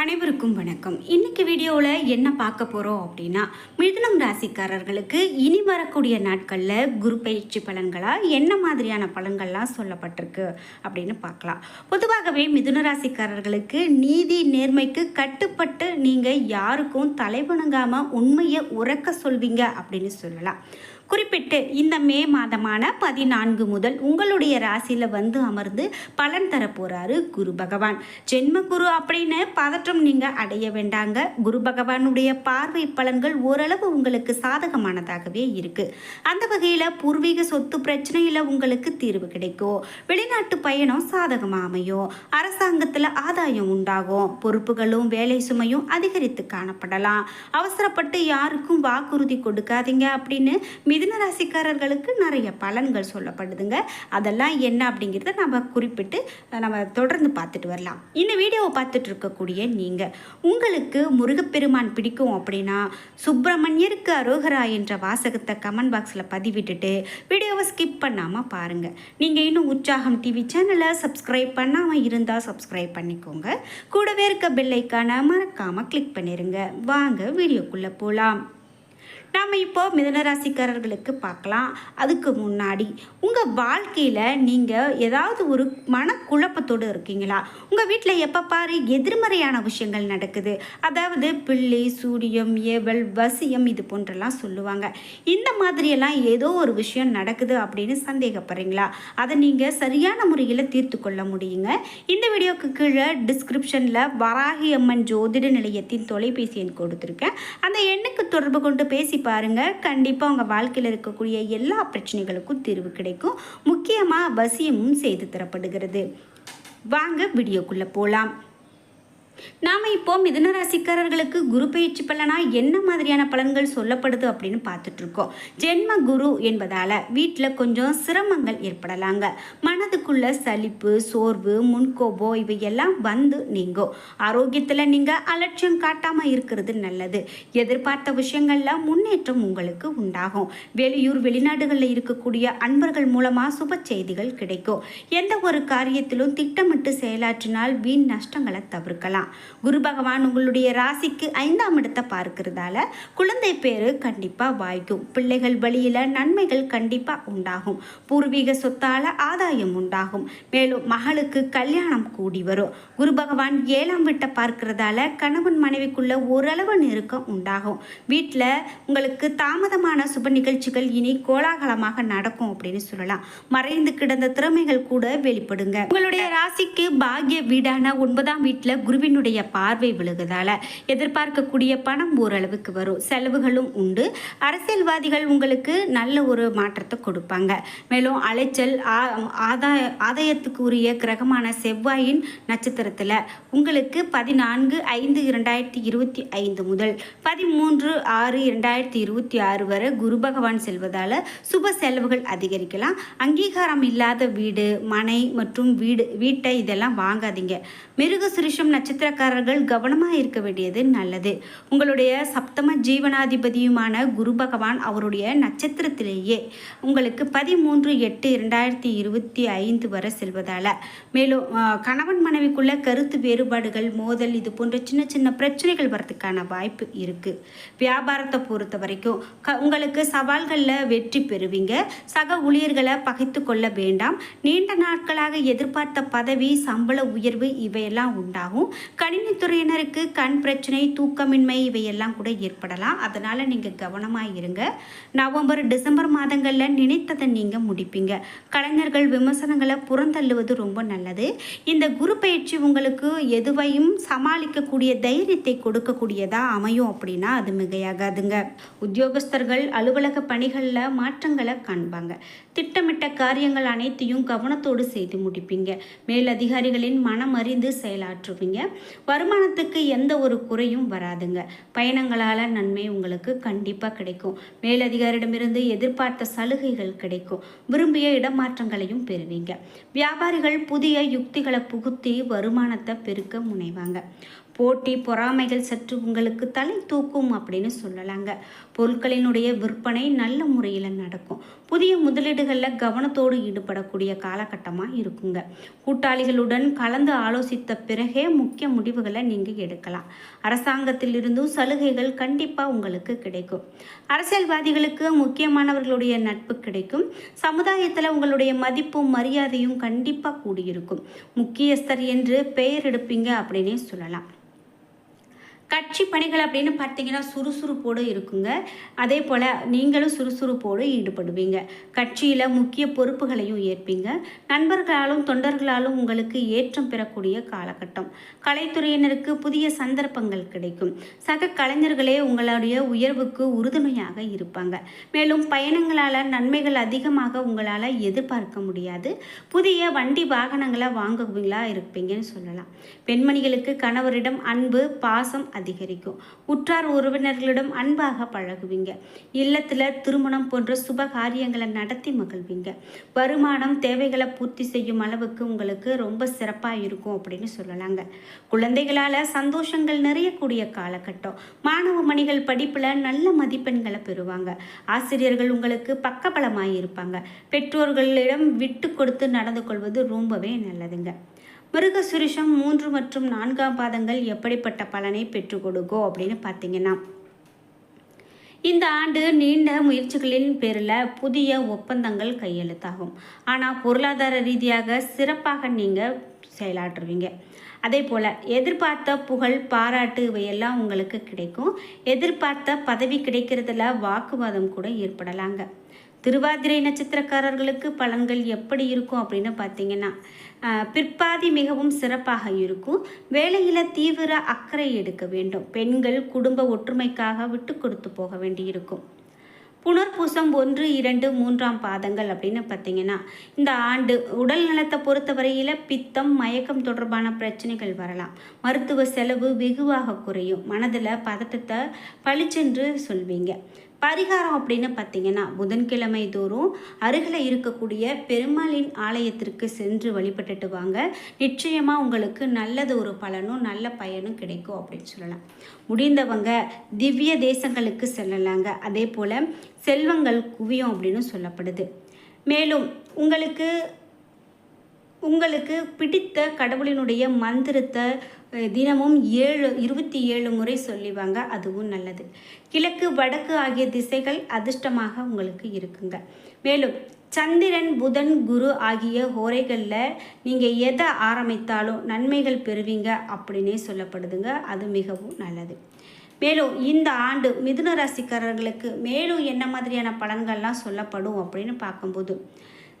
அனைவருக்கும் வணக்கம். இன்னைக்கு வீடியோவில் என்ன பார்க்க போகிறோம் அப்படின்னா மிதுனம் ராசிக்காரர்களுக்கு இனி வரக்கூடிய நாட்களில் குரு பயிற்சி பலன்களாக என்ன மாதிரியான பலன்கள்லாம் சொல்லப்பட்டிருக்கு அப்படின்னு பார்க்கலாம். பொதுவாகவே மிதுன ராசிக்காரர்களுக்கு நீதி நேர்மைக்கு கட்டுப்பட்டு நீங்கள் யாருக்கும் தலைவணங்காமல் உண்மையை உறக்க சொல்வீங்க அப்படின்னு சொல்லலாம். குறிப்பிட்டு இந்த மே மாதமான பதினான்கு முதல் உங்களுடைய ராசியில் வந்து அமர்ந்து பலன் தரப்போகிறாரு குரு பகவான். ஜென்ம குரு அப்படின்னு பத மற்றும் நீங்கள் அடைய வேண்டாங்க. குரு பகவானுடைய பார்வை பலன்கள் ஓரளவு உங்களுக்கு சாதகமானதாகவே இருக்கு. அந்த வகையில் பூர்வீக சொத்து பிரச்சனையில் உங்களுக்கு தீர்வு கிடைக்கும். வெளிநாட்டு பயணம் சாதகமாக அமையும். அரசாங்கத்தில் ஆதாயம் உண்டாகும். பொறுப்புகளும் வேலை சுமையும் அதிகரித்து காணப்படலாம். அவசரப்பட்டு யாருக்கும் வாக்குறுதி கொடுக்காதீங்க அப்படின்னு மிதுன ராசிக்காரர்களுக்கு நிறைய பலன்கள் சொல்லப்படுதுங்க. அதெல்லாம் என்ன அப்படிங்கிறத நம்ம குறிப்பிட்டு நம்ம தொடர்ந்து பார்த்துட்டு வரலாம். இந்த வீடியோவை பார்த்துட்டு இருக்கக்கூடிய நீங்கள் உங்களுக்கு முருகப்பெருமான் பிடிக்கும் அப்படின்னா சுப்பிரமணியருக்கு அரோகரா என்ற வாசகத்தை கமெண்ட் பாக்ஸில் பதிவிட்டுட்டு வீடியோவை ஸ்கிப் பண்ணாமல் பாருங்கள் நீங்கள் இன்னும் உற்சாகம் டிவி சேனலை சப்ஸ்கிரைப் பண்ணாமல் இருந்தால் சப்ஸ்கிரைப் பண்ணிக்கோங்க. கூடவே இருக்க பெல்லைக்கான மறக்காமல் கிளிக் பண்ணிடுங்க வாங்க வீடியோக்குள்ளே போகலாம் நாம் இப்போ மிதனராசிக்காரர்களுக்கு பார்க்கலாம். அதுக்கு முன்னாடி உங்கள் வாழ்க்கையில் நீங்கள் ஏதாவது ஒரு மனக்குழப்பத்தோடு இருக்கீங்களா? உங்கள் வீட்டில் எப்போ பாரு எதிர்மறையான விஷயங்கள் நடக்குது. அதாவது பிள்ளை சூடியம் ஏவல் வசியம் இது போன்றெல்லாம் சொல்லுவாங்க. இந்த மாதிரியெல்லாம் ஏதோ ஒரு விஷயம் நடக்குது அப்படின்னு சந்தேகப்படுறீங்களா? அதை நீங்கள் சரியான முறையில் தீர்த்து கொள்ள முடியுங்க. இந்த வீடியோக்கு கீழே டிஸ்கிரிப்ஷனில் வராகி அம்மன் ஜோதிட நிலையத்தின் தொலைபேசி எண் கொடுத்துருக்கேன். அந்த எண்ணுக்கு தொடர்பு கொண்டு பேசி பாருங்க. கண்டிப்பாக உங்கள் வாழ்க்கையில் இருக்கக்கூடிய எல்லா பிரச்சனைகளுக்கும் தீர்வு கிடைக்கும். முக்கியமாக வசியமும் செய்து தரப்படுகிறது. வாங்க வீடியோக்குள்ளே போகலாம் நாம் இப்போ மிதுன ராசிக்காரர்களுக்கு குரு பயிற்சி பலனா என்ன மாதிரியான பலன்கள் சொல்லப்படுது அப்படின்னு பார்த்துட்டு இருக்கோம் ஜென்ம குரு என்பதால் வீட்டில் கொஞ்சம் சிரமங்கள் ஏற்படலாங்க. மனதுக்குள்ள சலிப்பு சோர்வு முன்கோபம் இவையெல்லாம் வந்து நீங்கும். ஆரோக்கியத்தில் நீங்கள் அலட்சியம் காட்டாமல் இருக்கிறது நல்லது. எதிர்பார்த்த விஷயங்களில் முன்னேற்றம் உங்களுக்கு உண்டாகும். வெளியூர் வெளிநாடுகளில் இருக்கக்கூடிய அன்பர்கள் மூலமாக சுப செய்திகள் கிடைக்கும். எந்த ஒரு காரியத்திலும் திட்டமிட்டு செயலாற்றினால் வீண் நஷ்டங்களை தவிர்க்கலாம். குரு பகவான் உங்களுடைய ராசிக்கு ஐந்தாம் இடத்தை பார்க்கறதால குழந்தை பேரு கண்டிப்பாக வாய்க்கும். பிள்ளைகள் வழியில் நன்மைகள் கண்டிப்பாக உண்டாகும். பூர்வீக சொத்தால் ஆதாயம் உண்டாகும். மேலும் மகளுக்கு கல்யாணம் கூடி வரும். குரு பகவான் ஏழாம் வீட்டை பார்க்கறதால கணவன் மனைவிக்குள்ள ஓரளவு நெருக்கம் உண்டாகும். வீட்டில் உங்களுக்கு தாமதமான சுப நிகழ்ச்சிகள் இனி கோலாகலமாக நடக்கும் அப்படின்னு சொல்லலாம். மறைந்து கிடந்த திறமைகள் கூட வெளிப்படுங்க. உங்களுடைய ராசிக்கு பாக்கிய வீடான ஒன்பதாம் வீட்டில் குருவின் குருவினுடைய பார்வை விழுகுதால எதிர்பார்க்கக்கூடிய பணம் ஓரளவுக்கு வரும். செலவுகளும் உண்டு. அரசியல்வாதிகள் உங்களுக்கு நல்ல ஒரு மாற்றத்தை கொடுப்பாங்க. மேலும் அலைச்சல் ஆ- ஆதாய ஆதாயத்துக்கு உரிய கிரகமான செவ்வாயின் நட்சத்திரத்தில் உங்களுக்கு பதினான்கு ஐந்து இரண்டாயிரத்தி இருபத்தி ஐந்து முதல் பதிமூன்று ஆறு இரண்டாயிரத்தி இருபத்தி ஆறு வரை குரு பகவான் செல்வதால் சுப செலவுகள் அதிகரிக்கலாம். அங்கீகாரம் இல்லாத வீடு மனை மற்றும் வீடு வீட்டை இதெல்லாம் வாங்காதீங்க. மிருக சுரிஷம் நட்சத்திரக்காரர்கள் கவனமாக இருக்க வேண்டியது நல்லது. உங்களுடைய சப்தம ஜீவனாதிபதியுமான குரு பகவான் அவருடைய நட்சத்திரத்திலேயே உங்களுக்கு பதிமூன்று எட்டு இரண்டாயிரத்தி இருபத்தி ஐந்து வரை செல்வதால். மேலும் கணவன் மனைவிக்குள்ள கருத்து வேறுபாடுகள் மோதல் இது போன்ற சின்ன சின்ன பிரச்சனைகள் வரதுக்கான வாய்ப்பு இருக்குது வியாபாரத்தை பொறுத்த வரைக்கும் க உங்களுக்கு சவால்களில் வெற்றி பெறுவீங்க. சக ஊழியர்களை பகைத்து கொள்ள வேண்டாம். நீண்ட நாட்களாக எதிர்பார்த்த பதவி சம்பள உயர்வு இவையெல்லாம் உண்டாகும். கணினித்துறையினருக்கு கண் பிரச்சனை தூக்கமின்மை இவையெல்லாம் கூட ஏற்படலாம். அதனால் நீங்கள் கவனமாக இருங்க. நவம்பர் டிசம்பர் மாதங்களில் நினைத்ததை நீங்கள் முடிப்பீங்க. கலைஞர்கள் விமர்சனங்களை புறந்தள்ளுவது ரொம்ப நல்லது. இந்த குரு பயிற்சி உங்களுக்கு எதுவையும் சமாளிக்கக்கூடிய தைரியத்தை கொடுக்கக்கூடியதாக அமையும் அப்படின்னா அது மிகையாகாதுங்க. உத்தியோகஸ்தர்கள் அலுவலக பணிகளில் மாற்றங்களை காண்பாங்க. திட்டமிட்ட காரியங்கள் அனைத்தையும் கவனத்தோடு செய்து முடிப்பீங்க. மேலதிகாரிகளின் மனம் அறிந்து செயலாற்றுவீங்க. வருமானத்துக்கு எந்த ஒரு குறையும் வராதுங்க. பயணங்களால் நன்மை உங்களுக்கு கண்டிப்பாக கிடைக்கும். மேலதிகாரிடமிருந்து எதிர்பார்த்த சலுகைகள் கிடைக்கும். விரும்பிய இடமாற்றங்களையும் பெறுவீங்க. வியாபாரிகள் புதிய யுக்திகளை புகுத்தி வருமானத்தை பெருக்க முனைவாங்க. போட்டி பொறாமைகள் சற்று உங்களுக்கு தலை தூக்கும் அப்படின்னு சொல்லலாங்க. பொருட்களினுடைய விற்பனை நல்ல முறையில் நடக்கும். புதிய முதலீடுகளில் கவனத்தோடு ஈடுபடக்கூடிய காலகட்டமாக இருக்குங்க. கூட்டாளிகளுடன் கலந்து ஆலோசித்த பிறகே முக்கிய முடிவுகளை நீங்கள் எடுக்கலாம். அரசாங்கத்திலிருந்தும் சலுகைகள் கண்டிப்பாக உங்களுக்கு கிடைக்கும். அரசியல்வாதிகளுக்கு முக்கியமானவர்களுடைய நட்பு கிடைக்கும். சமுதாயத்தில் உங்களுடைய மதிப்பும் மரியாதையும் கண்டிப்பாக கூடியிருக்கும். முக்கியஸ்தர் என்று பெயர் எடுப்பீங்க அப்படின்னே சொல்லலாம். கட்சி பணிகள் அப்படின்னு பார்த்தீங்கன்னா சுறுசுறுப்போடு இருக்குங்க. அதே போல் நீங்களும் சுறுசுறுப்போடு ஈடுபடுவீங்க. கட்சியில் முக்கிய பொறுப்புகளையும் ஏற்பீங்க. நண்பர்களாலும் தொண்டர்களாலும் உங்களுக்கு ஏற்றம் பெறக்கூடிய காலகட்டம். கலைத்துறையினருக்கு புதிய சந்தர்ப்பங்கள் கிடைக்கும். சக கலைஞர்களே உங்களுடைய உயர்வுக்கு உறுதுணையாக இருப்பாங்க. மேலும் பயணங்களால் நன்மைகள் அதிகமாக உங்களால் எதிர்பார்க்க முடியாது. புதிய வண்டி வாகனங்களை வாங்குவீங்களா இருப்பீங்கன்னு சொல்லலாம். பெண்மணிகளுக்கு கணவரிடம் அன்பு பாசம் அதிகரிக்கும். உற்றார் உறவினர்களிடம் அன்பாக பழகுவீங்க. இல்லத்தில் திருமணம் போன்ற சுப காரியங்களை நடத்தி மகிழ்வீங்க. வருமானம் தேவைகளை பூர்த்தி செய்யும் அளவுக்கு உங்களுக்கு ரொம்ப சிறப்பாக இருக்கும் அப்படின்னு சொல்லலாங்க. குழந்தைகளால் சந்தோஷங்கள் நிறையக்கூடிய காலகட்டம். மாணவ மணிகள் படிப்பில் நல்ல மதிப்பெண்களை பெறுவாங்க. ஆசிரியர்கள் உங்களுக்கு பக்கபலமாக இருப்பாங்க. பெற்றோர்களிடம் விட்டு கொடுத்து நடந்து கொள்வது ரொம்பவே நல்லதுங்க. மிருக சுருஷம் மூன்று மற்றும் நான்காம் பாதங்கள் எப்படிப்பட்ட பலனை பெற்றுக் கொடுக்கும் அப்படின்னு பார்த்தீங்கன்னா இந்த ஆண்டு நீண்ட முயற்சிகளின் பேரில் புதிய ஒப்பந்தங்கள் கையெழுத்தாகும். ஆனால் பொருளாதார ரீதியாக சிறப்பாக நீங்கள் செயலாற்றுவீங்க. அதே போல் எதிர்பார்த்த புகழ் பாராட்டு இவையெல்லாம் உங்களுக்கு கிடைக்கும். எதிர்பார்த்த பதவி கிடைக்கிறதுல வாக்குவாதம் கூட ஏற்படலாங்க. திருவாதிரை நட்சத்திரக்காரர்களுக்கு பலன்கள் எப்படி இருக்கும் அப்படின்னு பார்த்தீங்கன்னா பிற்பாதி மிகவும் சிறப்பாக இருக்கும். வேலையில் தீவிர அக்கறை எடுக்க வேண்டும். பெண்கள் குடும்ப ஒற்றுமைக்காக விட்டு கொடுத்து போக வேண்டியிருக்கும் புனர்பூசம் ஒன்று இரண்டு மூன்றாம் பாதங்கள் அப்படின்னு பார்த்தீங்கன்னா இந்த ஆண்டு உடல் நலத்தை பொறுத்தவரையில் பித்தம் மயக்கம் தொடர்பான பிரச்சனைகள் வரலாம். மருத்துவ செலவு வெகுவாக குறையும். மனதில் பதட்டத்தை பளிச்சென்று சொல்வீங்க. பரிகாரம் அப்படின்னு பார்த்தீங்கன்னா புதன்கிழமை தோறும் அருகில் இருக்கக்கூடிய பெருமாளின் ஆலயத்திற்கு சென்று வழிபட்டுட்டு வாங்க. நிச்சயமாக உங்களுக்கு நல்லது ஒரு பலனும் நல்ல பயனும் கிடைக்கும் அப்படின்னு சொல்லலாம். முடிந்தவங்க திவ்ய தேசங்களுக்கு செல்லலாங்க. அதே போல் செல்வங்கள் குவியும் அப்படின்னு சொல்லப்படுது. மேலும் உங்களுக்கு உங்களுக்கு பிடித்த கடவுளினுடைய மந்திரத்தை தினமும் ஏழு இருபத்தி ஏழு முறை சொல்லிவாங்க அதுவும் நல்லது. கிழக்கு வடக்கு ஆகிய திசைகள் அதிர்ஷ்டமாக உங்களுக்கு இருக்குங்க. மேலும் சந்திரன் புதன் குரு ஆகிய ஹோரைகளில் நீங்கள் எதை ஆரம்பித்தாலும் நன்மைகள் பெறுவீங்க அப்படின்னே சொல்லப்படுதுங்க அது மிகவும் நல்லது. மேலும் இந்த ஆண்டு மிதுன ராசிக்காரர்களுக்கு மேலும் என்ன மாதிரியான பலன்கள்லாம் சொல்லப்படும் அப்படின்னு பார்க்கும்போது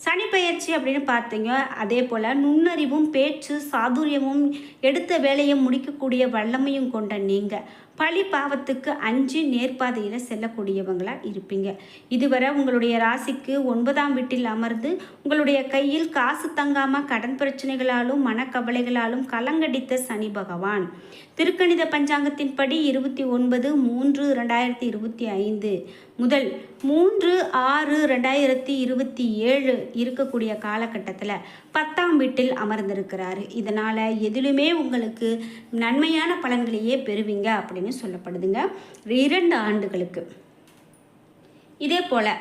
சனி பயிற்சி அப்படின்னு பார்த்தீங்க அதே போல் நுண்ணறிவும் பேச்சு சாதுரியமும் எடுத்த வேலையை முடிக்கக்கூடிய வல்லமையும் கொண்ட நீங்கள் பழி பாவத்துக்கு அஞ்சு நேர்பாதையில் செல்லக்கூடியவங்களாக இருப்பீங்க. இதுவரை உங்களுடைய ராசிக்கு ஒன்பதாம் வீட்டில் அமர்ந்து உங்களுடைய கையில் காசு தங்காமல் கடன் பிரச்சனைகளாலும் மனக்கவலைகளாலும் கலங்கடித்த சனி பகவான். திருக்கணித பஞ்சாங்கத்தின்படி இருபத்தி ஒன்பது மூன்று ரெண்டாயிரத்தி இருபத்தி ஐந்து முதல் மூன்று ஆறு ரெண்டாயிரத்தி இருபத்தி ஏழு இருக்கக்கூடிய காலகட்டத்தில் பத்தாம் வீட்டில் அமர்ந்திருக்கிறாரு. இதனால் எதிலுமே உங்களுக்கு நன்மையான பலன்களையே பெறுவீங்க அப்படின்னு சொல்லப்படுதுங்க. இரண்டு ஆண்டுகளுக்கு. இதே போல்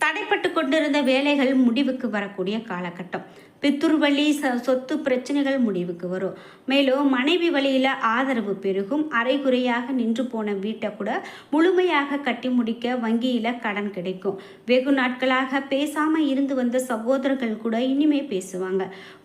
தடைப்பட்டு கொண்டிருந்த வேலைகள் முடிவுக்கு வரக்கூடிய காலகட்டம். பித்துர் வழி ச சொத்து பிரச்சனைகள் முடிவுக்கு வரும். மேலும் மனைவி வழியில் ஆதரவு பெருகும். அரைகுறையாக நின்று போன வீட்டை கூட முழுமையாக கட்டி முடிக்க வங்கியில் கடன் கிடைக்கும். வெகு நாட்களாக பேசாமல் இருந்து வந்த சகோதரர்கள் கூட இனிமே பேசுவாங்க.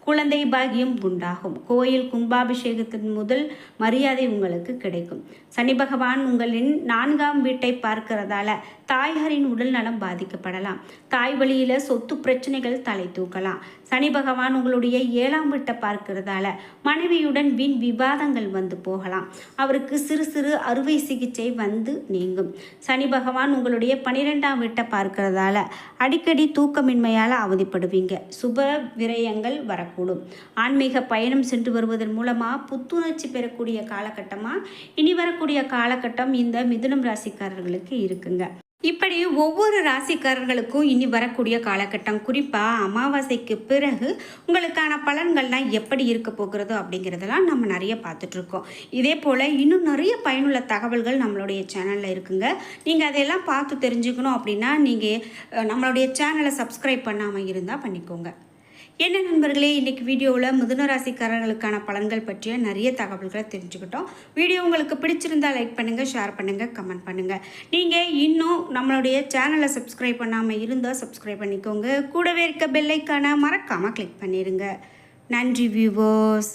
குழந்தை பாகியம் உண்டாகும். கோயில் கும்பாபிஷேகத்தின் முதல் மரியாதை உங்களுக்கு கிடைக்கும். சனி பகவான் உங்களின் நான்காம் வீட்டை பார்க்கிறதால தாயாரின் உடல் நலம் பாதிக்கப்படலாம். தாய் வழியில் சொத்து பிரச்சனைகள் தலை தூக்கலாம். சனி பகவான் உங்களுடைய ஏழாம் வீட்டை பார்க்கிறதால மனைவியுடன் வீண் விவாதங்கள் வந்து போகலாம். அவருக்கு சிறு சிறு அறுவை சிகிச்சை வந்து நீங்கும். சனி பகவான் உங்களுடைய பனிரெண்டாம் வீட்டை பார்க்கிறதால அடிக்கடி தூக்கமின்மையால் அவதிப்படுவீங்க. சுப விரயங்கள் வரக்கூடும். ஆன்மீக பயணம் சென்று வருவதன் மூலமாக புத்துணர்ச்சி பெறக்கூடிய காலகட்டமாக இனி வரக்கூடிய காலகட்டம் இந்த மிதுனம் ராசிக்காரர்களுக்கு இருக்குங்க. இப்படி ஒவ்வொரு ராசிக்காரர்களுக்கும் இனி வரக்கூடிய காலகட்டம் குறிப்பாக அமாவாசைக்கு பிறகு உங்களுக்கான பலன்கள்லாம் எப்படி இருக்க போகிறதோ அப்படிங்கிறதெல்லாம் நம்ம நிறைய பார்த்துட்ருக்கோம். இதே போல் இன்னும் நிறைய பயனுள்ள தகவல்கள் நம்மளுடைய சேனலில் இருக்குங்க. நீங்கள் அதையெல்லாம் பார்த்து தெரிஞ்சுக்கணும் அப்படின்னா நீங்கள் நம்மளுடைய சேனலை சப்ஸ்கிரைப் பண்ணாமல் இருந்தால் பண்ணிக்கோங்க. என்ன நண்பர்களே இன்றைக்கி வீடியோவில் மிதுன ராசிக்காரர்களுக்கான பலன்கள் பற்றிய நிறைய தகவல்களை தெரிஞ்சுக்கிட்டோம். வீடியோ உங்களுக்கு பிடிச்சிருந்தா லைக் பண்ணுங்கள் ஷேர் பண்ணுங்கள் கமெண்ட் பண்ணுங்கள் நீங்கள் இன்னும் நம்மளுடைய சேனலை சப்ஸ்கிரைப் பண்ணாமல் இருந்தால் சப்ஸ்கிரைப் பண்ணிக்கோங்க. கூடவே இருக்க பெல்லைக்கான மறக்காமல் கிளிக் பண்ணிடுங்க நன்றி வியூவர்ஸ்